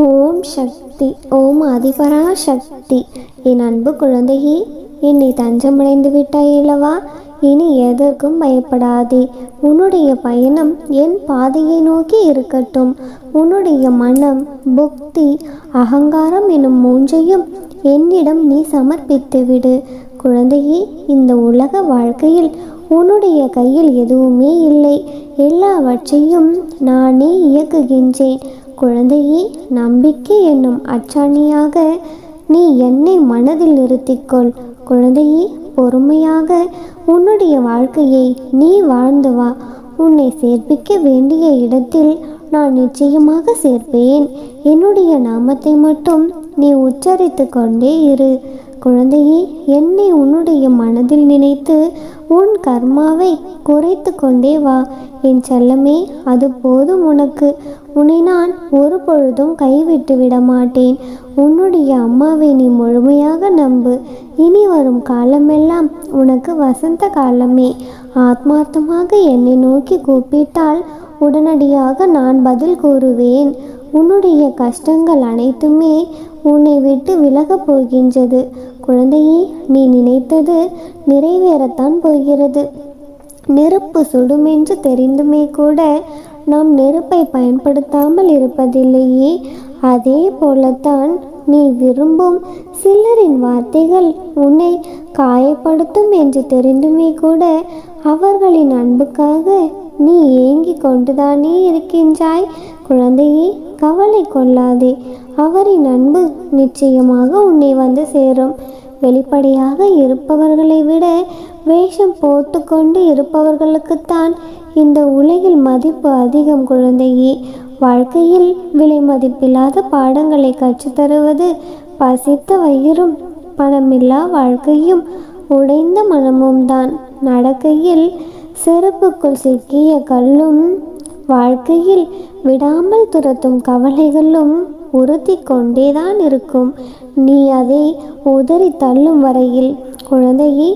ஓம் சக்தி ஓம் அதிபரா சக்தி. என் அன்பு குழந்தையே என்னை தஞ்சமடைந்து விட்டாய் அல்லவா? இனி எதற்கும் பயப்படாதே. உன்னுடைய பயணம் என் பாதையை நோக்கி இருக்கட்டும். உன்னுடைய மனம் புக்தி அகங்காரம் எனும் மூன்றையும் என்னிடம் நீ சமர்ப்பித்து விடு. குழந்தையே இந்த உலக வாழ்க்கையில் உன்னுடைய கையில் எதுவுமே இல்லை. எல்லாவற்றையும் நானே இயக்குகின்றேன். குழந்தையே நம்பிக்கை என்னும் அச்சாணியாக நீ என்னை மனதில் நிறுத்திக்கொள். குழந்தையே பொறுமையாக உன்னுடைய வாழ்க்கையை நீ வாழ்ந்து வா. உன்னை சேர்ப்பிக்க வேண்டிய இடத்தில் நான் நிச்சயமாக சேர்ப்பேன். என்னுடைய நாமத்தை மட்டும் நீ உச்சரித்து கொண்டே இரு. குழந்தையே என்னை உன்னுடைய மனதில் நினைத்து உன் கர்மாவை குறைத்து கொண்டே வா. என் செல்லமே அது போதும் உனக்கு. உன்னை நான் ஒரு பொழுதும் கைவிட்டு விட மாட்டேன் உன்னுடைய அம்மாவை நீ முழுமையாக நம்பு. இனி வரும் காலமெல்லாம் உனக்கு வசந்த காலமே. ஆத்மார்த்தமாக என்னை நோக்கி கூப்பிட்டால் உடனடியாக நான் பதில் கூறுவேன். உன்னுடைய கஷ்டங்கள் அனைத்துமே உன்னை விட்டு விலகப் போகின்றது. குழந்தையே நீ நினைத்தது நிறைவேறத்தான் போகிறது. நெருப்பு சுடுமென்று தெரிந்துமே கூட நாம் நெருப்பை பயன்படுத்தாமல் இருப்பதில்லையே. அதே போலத்தான் நீ விரும்பும் சிலரின் வார்த்தைகள் உன்னை காயப்படுத்தும் என்று தெரிந்துமே கூட அவர்களின் அன்புக்காக நீ ஏங்கி கொண்டுதானே இருக்கின்றாய்? குழந்தையே கவலை கொள்ளாதே. அவரின் அன்பு நிச்சயமாக உன்னை வந்து சேரும். வெளிப்படையாக இருப்பவர்களை விட வேஷம் போட்டுக்கொண்டு இருப்பவர்களுக்குத்தான் இந்த உலகில் மதிப்பு அதிகம் குழந்தையே. வாழ்க்கையில் விலை மதிப்பில்லாத பாடங்களை கற்றுத்தருவது பசித்த வயிறும் பணமில்லா வாழ்க்கையும் உடைந்த மனமும் தான் நடக்கையில் செருப்புக்குள் சிக்கிய கல்லும் வாழ்க்கையில் விடாமல் துரத்தும் கவலைகளும் உறுத்தி கொண்டேதான் இருக்கும். நீ அதை உதறி தள்ளும் வரையில் குழந்தையே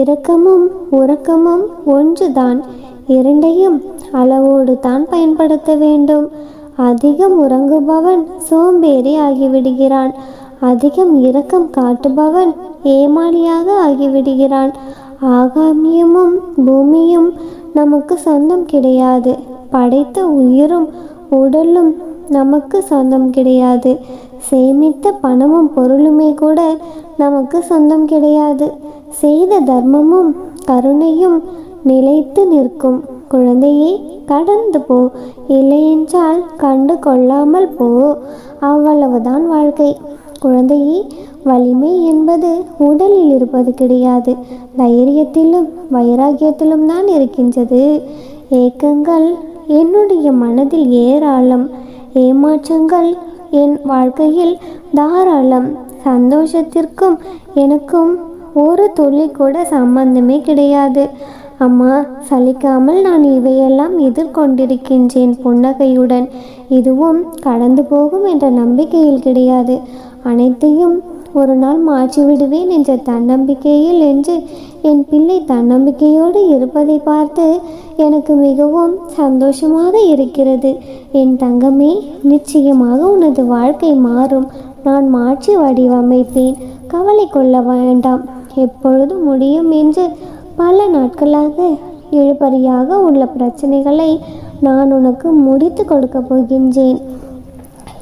இரக்கமும் உறக்கமும் ஒன்றுதான். இரண்டையும் அளவோடு தான் பயன்படுத்த வேண்டும். அதிகம் உறங்குபவன் சோம்பேறி ஆகிவிடுகிறான். அதிகம் இரக்கம் காட்டுபவன் ஏமாளியாக ஆகிவிடுகிறான். ஆகாமியமும் பூமியும் நமக்கு சொந்தம் கிடையாது. படைத்த உயிரும் உடலும் நமக்கு சொந்தம் கிடையாது. சேமித்த பணமும் பொருளுமே கூட நமக்கு சொந்தம் கிடையாது. செய்த தர்மமும் கருணையும் நிலைத்து நிற்கும். குழந்தையை கடந்து போ. இல்லையென்றால் கண்டு கொள்ளாமல் போ. அவ்வளவுதான் வாழ்க்கை. குழந்தையே வலிமை என்பது உடலில் இருப்பது கிடையாது. தைரியத்திலும் வைராகியத்திலும் தான் இருக்கின்றது. ஏக்கங்கள் என்னுடைய மனதில் ஏராளம். ஏமாற்றங்கள் என் வாழ்க்கையில் தாராளம். சந்தோஷத்திற்கும் எனக்கும் ஒரு துளி கூட சம்பந்தமே கிடையாது. அம்மா சலிக்காமல் நான் இவையெல்லாம் எதிர்கொண்டிருக்கின்றேன் புன்னகையுடன். இதுவும் கடந்து போகும் என்ற நம்பிக்கையில் கிடையாது. அனைத்தையும் ஒரு நாள் மாற்றி விடுவேன் என்ற தன்னம்பிக்கையில் என்று என் பிள்ளை தன்னம்பிக்கையோடு இருப்பதை பார்த்து எனக்கு மிகவும் சந்தோஷமாக இருக்கிறது. என் தங்கமே நிச்சயமாக உனது வாழ்க்கை மாறும். நான் மாற்றி வடிவமைப்பேன். கவலை கொள்ள வேண்டாம். எப்பொழுது முடியும் என்று பல நாட்களாக இழுபறியாக உள்ள பிரச்சனைகளை நான் உனக்கு முடித்து கொடுக்க போகின்றேன்.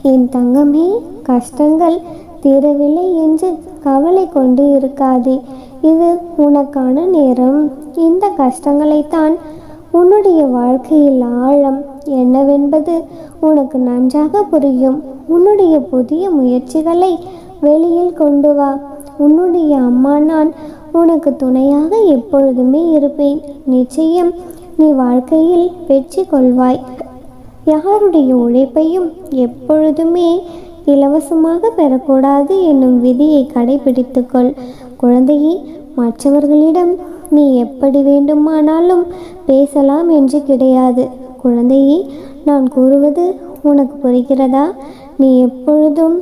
என் தங்கமே கஷ்டங்கள் தீரவில்லை என்று கவலை கொண்டு இருக்காதே. இது உனக்கான நேரம். இந்த கஷ்டங்களைத்தான் உன்னுடைய வாழ்க்கையில் ஆழம் என்னவென்பது உனக்கு நன்றாக புரியும். உன்னுடைய புதிய முயற்சிகளை வெளியில் கொண்டு வா. உன்னுடைய அம்மா நான் உனக்கு துணையாக எப்பொழுதுமே இருப்பேன். நிச்சயம் நீ வாழ்க்கையில் வெற்றி கொள்வாய். யாருடைய உழைப்பையும் எப்பொழுதுமே இலவசமாக பெறக்கூடாது என்னும் விதியை கடைபிடித்துக்கொள். குழந்தையே மற்றவர்களிடம் நீ எப்படி வேண்டுமானாலும் பேசலாம் என்று கிடையாது. குழந்தையே நான் கூறுவது உனக்கு புரிகிறதா? நீ எப்பொழுதும்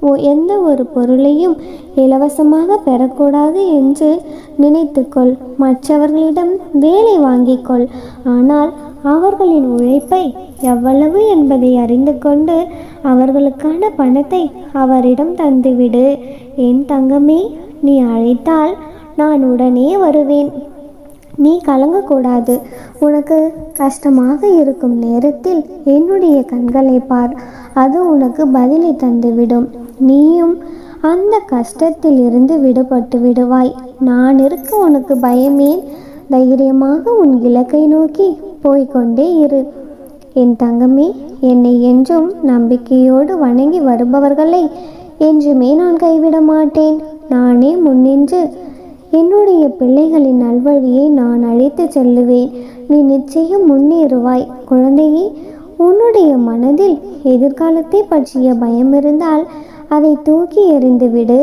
ஒ- எந்த ஒரு பொருளையும் இலவசமாக பெறக்கூடாது என்று நினைத்துக்கொள். மற்றவர்களிடம் வேலை வாங்கிக்கொள். ஆனால் அவர்களின் உழைப்பை எவ்வளவு என்பதை அறிந்து கொண்டு அவர்களுக்கான பணத்தை அவரிடம் தந்துவிடு. என் தங்கமே நீ அழைத்தால் நான் உடனே வருவேன். நீ கலங்கக்கூடாது. உனக்கு கஷ்டமாக இருக்கும் நேரத்தில் என்னுடைய கண்களை பார். அது உனக்கு பதிலை தந்துவிடும். நீயும் அந்த கஷ்டத்தில் இருந்து விடுபட்டு விடுவாய். நான் இருக்க உனக்கு பயமேன். தைரியமாக உன் இலக்கை நோக்கி போய்க்கொண்டே இரு. என் தங்கமே என்னை என்றும் நம்பிக்கையோடு வணங்கி வருபவர்களை என்றுமே நான் கைவிட மாட்டேன். நானே முன்னின்று என்னுடைய பிள்ளைகளின் நல்வழியை நான் அழைத்து செல்லுவேன். நீ நிச்சயம் முன்னேறுவாய். குழந்தையே உன்னுடைய மனதில் எதிர்காலத்தை பற்றிய பயம் இருந்தால் அதை தூக்கி எறிந்துவிடு.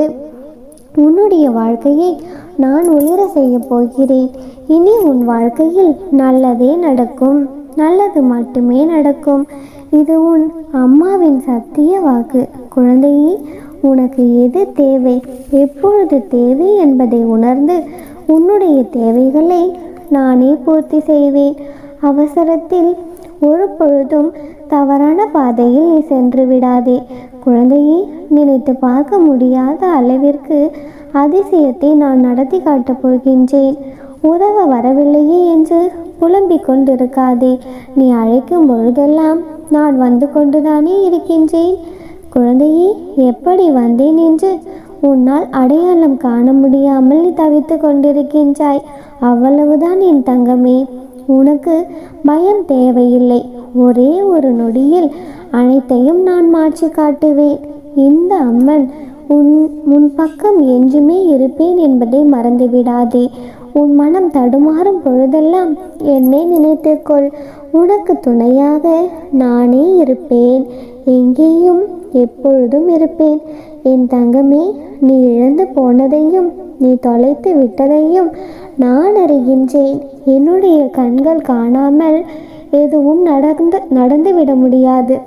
உன்னுடைய வாழ்க்கையை நான் உயர செய்ய போகிறேன். இனி உன் வாழ்க்கையில் நல்லதே நடக்கும். நல்லது மட்டுமே நடக்கும். இது உன் அம்மாவின் சத்திய வாக்கு. குழந்தையே உனக்கு எது தேவை? எப்பொழுது தேவை என்பதை உணர்ந்து உன்னுடைய தேவைகளை நானே பூர்த்தி செய்வேன். அவசரத்தில் ஒரு பொழுதும் தவறான பாதையில் நீ சென்று விடாதே. குழந்தையை நினைத்து பார்க்க முடியாத அளவிற்கு அதிசயத்தை நான் நடத்தி காட்டப் போகின்றேன். உதவ வரவில்லையே என்று புலம்பிக் கொண்டிருக்காதே. நீ அழைக்கும் பொழுதெல்லாம் நான் வந்து கொண்டுதானே இருக்கின்றேன். குழந்தையே எப்படி வந்தேன் என்று உன்னால் அடையாளம் காண முடியாமல் நீ தவித்து கொண்டிருக்கின்றாய். அவ்வளவுதான் என் தங்கமே. உனக்கு பயம் தேவையில்லை. ஒரே ஒரு நொடியில் அனைத்தையும் நான் மாற்றி காட்டுவேன். இந்த அம்மன் உன் முன் பக்கம் என்றுமே இருப்பேன் என்பதை மறந்துவிடாதே. உன் மனம் தடுமாறும் பொழுதெல்லாம் என்னை நினைத்துக்கொள். உனக்கு துணையாக நானே இருப்பேன். எங்கேயும் எப்பொழுதும் இருப்பேன். என் தங்கமே நீ இழந்து போனதையும் நீ தொலைத்து விட்டதையும் நான் அறிகின்றேன். என்னுடைய கண்கள் காணாமல் எதுவும் நடந்து நடந்துவிட முடியாது.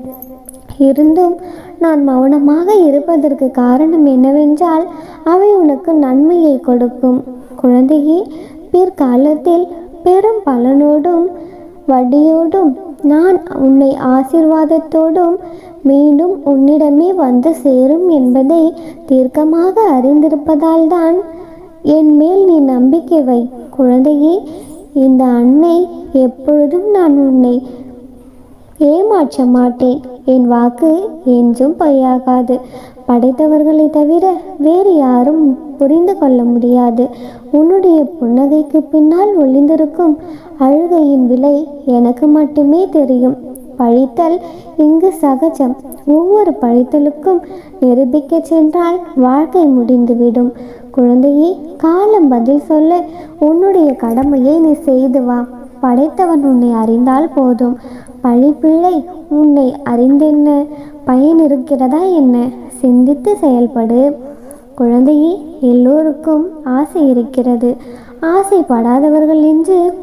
இருந்தும் நான் மௌனமாக இருப்பதற்கு காரணம் என்னவென்றால் அவை உனக்கு நன்மையை கொடுக்கும். குழந்தையே பிற்காலத்தில் பெரும் பலனோடும் வட்டியோடும் நான் உன்னை ஆசிர்வாதத்தோடும் மீண்டும் உன்னிடமே வந்து சேரும் என்பதை தீர்க்கமாக அறிந்திருப்பதால் தான் என் மேல் நீ நம்பிக்கை வை. குழந்தையே இந்த அன்னை எப்பொழுதும் நான் உன்னை ஏமாற்ற மாட்டேன். என் வாக்கு என்றும் பொய்யாகாது. படைத்தவர்களை தவிர வேறு யாரும் புரிந்து கொள்ள முடியாது. உன்னுடைய புன்னகைக்கு பின்னால் ஒளிந்திருக்கும் அழுகையின் விலை எனக்கு மட்டுமே தெரியும். பழித்தல் இங்கு சகஜம். ஒவ்வொரு பழித்தலுக்கும் நிரூபிக்கச் சென்றால் வாழ்க்கை முடிந்துவிடும். குழந்தையே காலம் பதில் சொல்ல உன்னுடைய கடமையை நீ செய்து வா. படைத்தவன் உன்னை அறிந்தால் போதும். பழிப்பிழை உன்னை அறிந்தென்ன? பயன் இருக்கிறதா என்ன? சிந்தித்து செயல்படு. குழந்தையே எல்லோருக்கும் ஆசை இருக்கிறது. ஆசைப்படாதவர்கள் என்று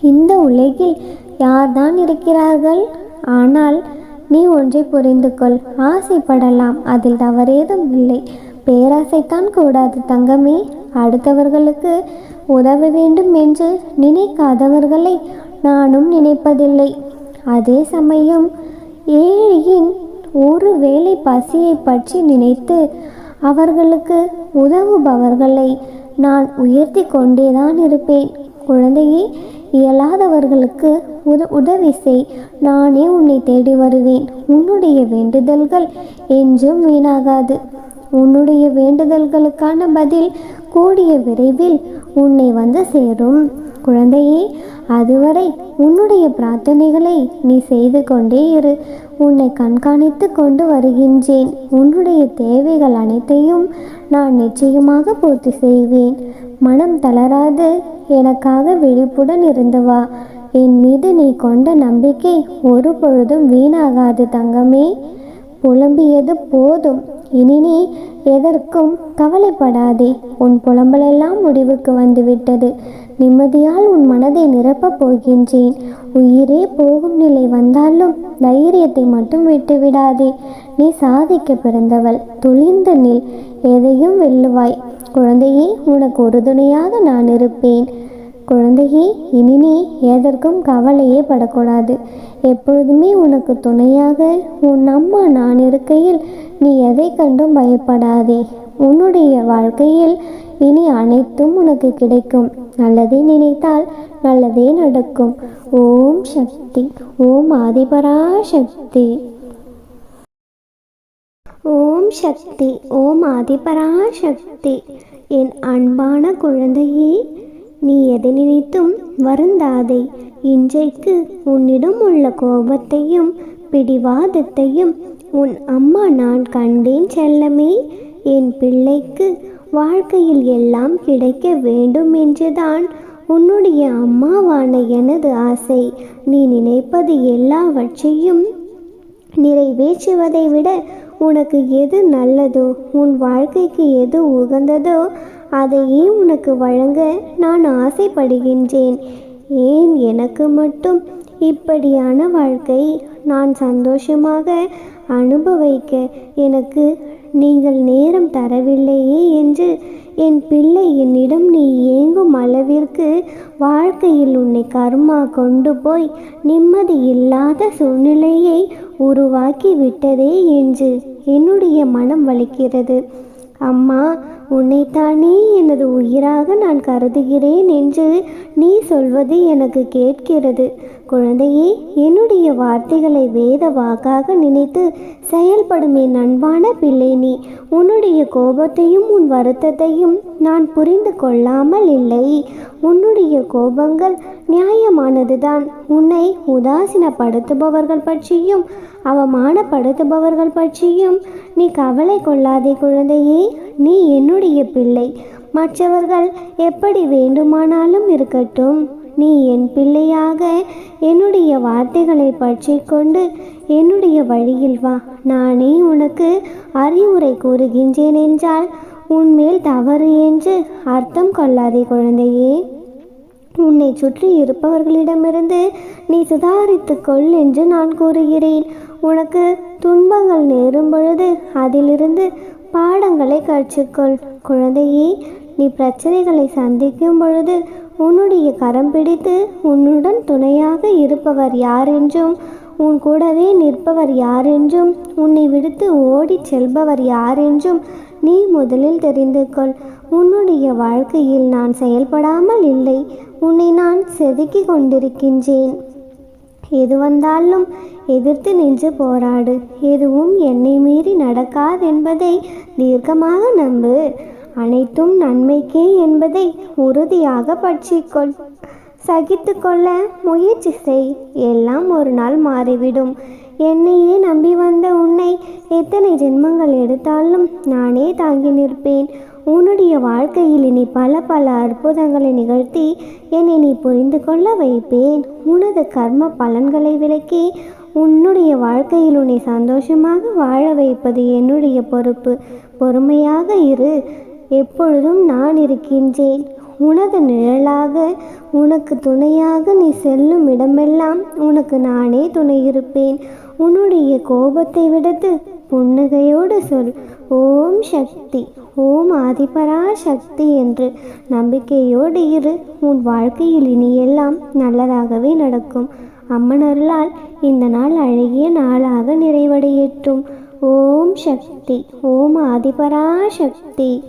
இந்த உலகில் யார்தான் இருக்கிறார்கள்? ஆனால் நீ ஒன்றை புரிந்து கொள் ஆசைப்படலாம். அதில் தவறேதும் இல்லை. பேராசைத்தான் கூடாது தங்கமே. அடுத்தவர்களுக்கு உதவ வேண்டும் என்று நினைக்காதவர்களை நானும் நினைப்பதில்லை. அதே சமயம் ஏழையின் ஒரு வேலை பசியை பற்றி நினைத்து அவர்களுக்கு உதவுபவர்களை நான் உயர்த்தி கொண்டேதான் இருப்பேன். குழந்தையே இயலாதவர்களுக்கு உத உதவி செய் நானே உன்னை தேடி வருவேன். உன்னுடைய வேண்டுதல்கள் என்றும் வீணாகாது. உன்னுடைய வேண்டுதல்களுக்கான பதில் கூடிய விரைவில் உன்னை வந்து சேரும். குழந்தையே அதுவரை உன்னுடைய பிரார்த்தனைகளை நீ செய்து கொண்டே இரு. உன்னை கண்காணித்து கொண்டு வருகின்றேன். உன்னுடைய தேவைகள் அனைத்தையும் நான் நிச்சயமாக பூர்த்தி செய்வேன். மனம் தளராது. எனக்காக விழிப்புடன் இருந்து வா. என் மீது நீ கொண்ட நம்பிக்கை ஒரு பொழுதும் வீணாகாது தங்கமே. புலம்பியது போதும். இனி நீ எதற்கும் கவலைப்படாதே. உன் புலம்பலெல்லாம் முடிவுக்கு வந்துவிட்டது. நிம்மதியால் உன் மனதை நிரப்பப் போகின்றேன். உயிரே போகும் நிலை வந்தாலும் தைரியத்தை மட்டும் விட்டுவிடாதே. நீ சாதிக்க பிறந்தவள். துளிர்ந்து நில். எதையும் வெல்லுவாய். குழந்தையே உனக்கு உறுதுணையாக நான் இருப்பேன். குழந்தையே இனி நீ எதற்கும் கவலையே படக்கூடாது. எப்பொழுதுமே உனக்கு துணையாக உன் அம்மா நான் இருக்கையில் நீ எதை கண்டும் பயப்படாதே. உன்னுடைய வாழ்க்கையில் இனி அனைத்தும் உனக்கு கிடைக்கும். நல்லதே நினைத்தால் நல்லதே நடக்கும். ஓம் சக்தி ஓம் ஆதிபரா சக்தி ஓம் சக்தி ஓம் ஆதிபரா சக்தி என் அன்பான குழந்தையே நீ எதை நினைத்தும் வருந்தாதே. இன்றைக்கு உன்னிடம் உள்ள கோபத்தையும் பிடிவாதத்தையும் உன் அம்மா நான் கண்டேன் செல்லமே. என் பிள்ளைக்கு வாழ்க்கையில் எல்லாம் கிடைக்க வேண்டும் என்றுதான் உன்னுடைய அம்மாவான எனது ஆசை. நீ நினைப்பது எல்லாவற்றையும் நிறைவேற்றுவதை விட உனக்கு எது நல்லதோ உன் வாழ்க்கைக்கு எது உகந்ததோ அதையே உனக்கு வழங்க நான் ஆசைப்படுகின்றேன். ஏன் எனக்கு மட்டும் இப்படியான வாழ்க்கை நான் சந்தோஷமாக அனுபவிக்க எனக்கு நீங்கள் நேரம் தரவில்லையே என்று என் பிள்ளை என்னிடம் நீ ஏங்கும் அளவிற்கு வாழ்க்கையில் உன்னை கர்மா கொண்டு போய் நிம்மதி இல்லாத சூழ்நிலையை உருவாக்கி விட்டதே என்று என்னுடைய மனம் வலிக்கிறது. அம்மா உன்னைத்தானே எனது உயிராக நான் கருதுகிறேன் என்று நீ சொல்வது எனக்கு கேட்கிறது. குழந்தையே என்னுடைய வார்த்தைகளை வேத வாக்காக நினைத்து செயல்படும் என் அன்பான பிள்ளை நீ. உன்னுடைய கோபத்தையும் உன் வருத்தத்தையும் நான் புரிந்து கொள்ளாமல் இல்லை. உன்னுடைய கோபங்கள் நியாயமானதுதான். உன்னை உதாசீனப்படுத்துபவர்கள் பற்றியும் அவமானப்படுத்துபவர்கள் பற்றியும் நீ கவலை கொள்ளாதே குழந்தையே நீ என்னுடைய பிள்ளை. மற்றவர்கள் எப்படி வேண்டுமானாலும் இருக்கட்டும். நீ என் பிள்ளையாக என்னுடைய வார்த்தைகளை பற்றி கொண்டு என்னுடைய வழியில் வா. நானே உனக்கு அறிவுரை கூறுகின்றேன் என்றால் உன்மேல் தவறு என்று அர்த்தம் கொள்ளாதே குழந்தையே. உன்னை சுற்றி இருப்பவர்களிடமிருந்து நீ சுதாரித்து கொள் என்று நான் கூறுகிறேன். உனக்கு துன்பங்கள் நேரும் பொழுது அதிலிருந்து பாடங்களை கற்றுக்கொள். குழந்தையே நீ பிரச்சனைகளை சந்திக்கும் பொழுது உன்னுடைய கரம் பிடித்து உன்னுடன் துணையாக இருப்பவர் யார் என்றும் உன் கூடவே நிற்பவர் யார் என்றும் உன்னை விடுத்து ஓடிச் செல்பவர் யார் என்றும் நீ முதலில் தெரிந்து கொள். உன்னுடைய வாழ்க்கையில் நான் செயல்படாமல் இல்லை. உன்னை நான் செதுக்கி கொண்டிருக்கின்றேன். எது வந்தாலும் எதிர்த்து நின்று போராடு. எதுவும் என்னை மீறி நடக்காதென்பதை தீர்க்கமாக நம்பு. அனைத்தும் நன்மைக்கே என்பதை உறுதியாக பற்றிக்கொள் சகித்து கொள்ள முயற்சி செய். எல்லாம் ஒரு நாள் மாறிவிடும். என்னையே நம்பி வந்த உன்னை எத்தனை ஜென்மங்கள் எடுத்தாலும் நானே தாங்கி நிற்பேன். உன்னுடைய வாழ்க்கையில் இனி பல பல அற்புதங்களை நிகழ்த்தி என்னை நீ புரிந்து கொள்ள வைப்பேன். உனது கர்ம பலன்களை விலக்கி உன்னுடைய வாழ்க்கையில் உன்னை சந்தோஷமாக வாழ வைப்பது என்னுடைய பொறுப்பு. பொறுமையாக இரு. எப்பொழுதும் நான் இருக்கின்றேன். உனது நிழலாக உனக்கு துணையாக நீ செல்லும் இடமெல்லாம் உனக்கு நானே துணை இருப்பேன் உன்னுடைய கோபத்தை விடுத்து புன்னகையோடு சொல் ஓம் சக்தி ஓம் ஆதிபரா சக்தி என்று நம்பிக்கையோடு இரு. உன் வாழ்க்கையில் இனி எல்லாம் நல்லதாகவே நடக்கும். அம்மனருளால் இந்த நாள் அழகிய நாளாக நிறைவடையட்டும். ஓம் சக்தி ஓம் ஆதிபரா சக்தி